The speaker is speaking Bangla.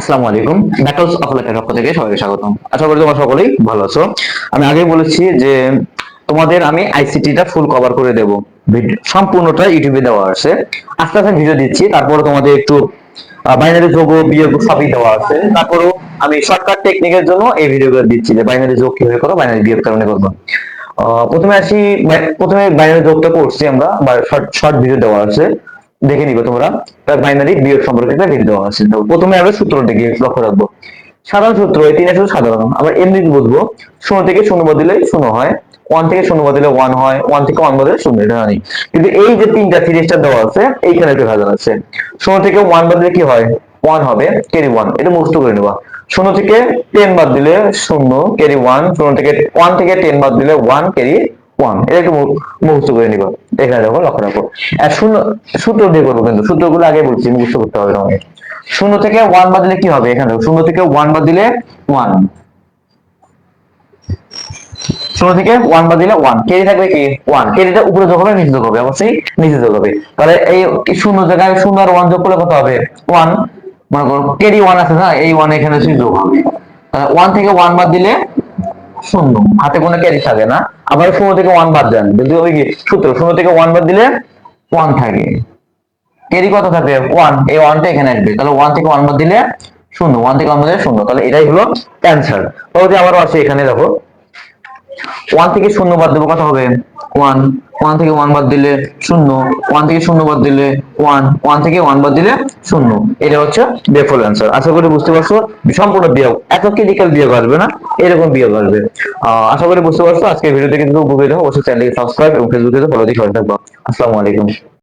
আসসালামু আলাইকুম। ব্যাটলস অফ লাইফের পক্ষ থেকে সবাইকে স্বাগতম। আশা করি তোমরা সকলেই ভালো আছো। আমি আগেই বলেছি যে তোমাদের আমি আইসিটিটা ফুল কভার করে দেব। সম্পূর্ণটা ইউটিউবে দেওয়া আছে। আস্তে আস্তে ভিডিও দিচ্ছি। তারপরে তোমাদের একটু বাইনারি যোগ বিয়োগ সবই দেওয়া আছে। তারপরেও আমি শর্টকাট টেকনিকের জন্য এই ভিডিওগুলো দিচ্ছি যে বাইনারি যোগ কীভাবে করো বাইনারি বিয়োগ কেমন করব। প্রথমে আসি, প্রথমে বাইনারি যোগটা করছি আমরা শর্ট শর্ট ভিডিও দেওয়া আছে। দেখে নিবে তোমরা। তার বাইনারি বিয়োগ সম্পর্কে একটা ভিডিও দেওয়া আছে প্রথমে আমরা সূত্রটা গিয়ে লক্ষ্য রাখব? সাধারণ সূত্র, এই তিনটা শুধু সাধারণ। আমরা এমনি বুঝব, শূন্য থেকে শূন্য বদলে শূন্য হয় ওয়ান থেকে শূন্য বদলে ওয়ান হয় ওয়ান থেকে ওয়ান বদলে শূন্য, এটা জানি। কিন্তু এই যে তিনটা সিরিজটা দেওয়া আছে, এইখানে একটা ভেজাল আছে। শূন্য থেকে ওয়ান বদলে কি হয়? ওয়ান হবে ক্যারি ওয়ান এটা মুখস্থ করে নেবা। শূন্য থেকে টেন বাদ দিলে শূন্য ক্যারি ওয়ান শূন্য থেকে ওয়ান থেকে টেন বাদ দিলে ওয়ান ক্যারি ওয়ান এটা একটু মুখস্থ করে এখানে দেখো, লক্ষ্য শূন্য সূত্র দিয়ে করব কিন্তু। আগে বলছি করতে হবে তোমাকে। শূন্য থেকে ওয়ান বাদ দিলে কি হবে? এখানে শূন্য থেকে ওয়ান বাদ দিলে ওয়ান শূন্য থেকে ওয়ান দিলে ওয়ান কেজি থাকবে কি? ওয়ান কেজিটা উপরে যোগ হবে, নিচে যোগ হবে। অবশ্যই নিচে যোগ হবে। তাহলে এই শূন্য জায়গায় শূন্য আর ওয়ান যোগ করলে কত হবে? ওয়ান মনে করো কেডি ওয়ান আছে না? এই ওয়ান এখানে যোগ হবে। ওয়ান থেকে ওয়ান বাদ দিলে শূন্য। হাতে কোনো ক্যারি থাকে না। আবার শূন্য থেকে ওয়ান বাদ দেন। যদি ওই সূত্র, শূন্য থেকে ওয়ান বাদ দিলে ওয়ান থাকে। ক্যারি কত থাকবে ওয়ান এই ওয়ানটা এখানে আসবে। তাহলে ওয়ান থেকে ওয়ান বাদ দিলে শূন্য। ওয়ান থেকে ওয়ান বাদ দিলে শূন্য। তাহলে এটাই হলো অ্যান্সার তাহলে আবারও আছে এখানে, দেখো। ওয়ান থেকে শূন্য বাদ দেবো, কত হবে? ওয়ান ওয়ান থেকে ওয়ান বাদ দিলে শূন্য ওয়ান থেকে শূন্য বাদ দিলে ওয়ান ওয়ান থেকে ওয়ান বাদ দিলে শূন্য। এটা হচ্ছে বেফল অ্যান্সার আশা করি বুঝতে পারছ? সম্পূর্ণ বিয়োগ এত ক্রিটিক্যাল বিয়োগ আসবে না? এরকম বিয়োগ আসবে। আশা করি বুঝতে পারছ? আজকে ভিডিওতে কিন্তু উপকৃত অবশ্যই চ্যানেলকে সাবস্ক্রাইব এবং ফেসবুকে ফলো দিয়ে থাকব। আসসালামু আলাইকুম।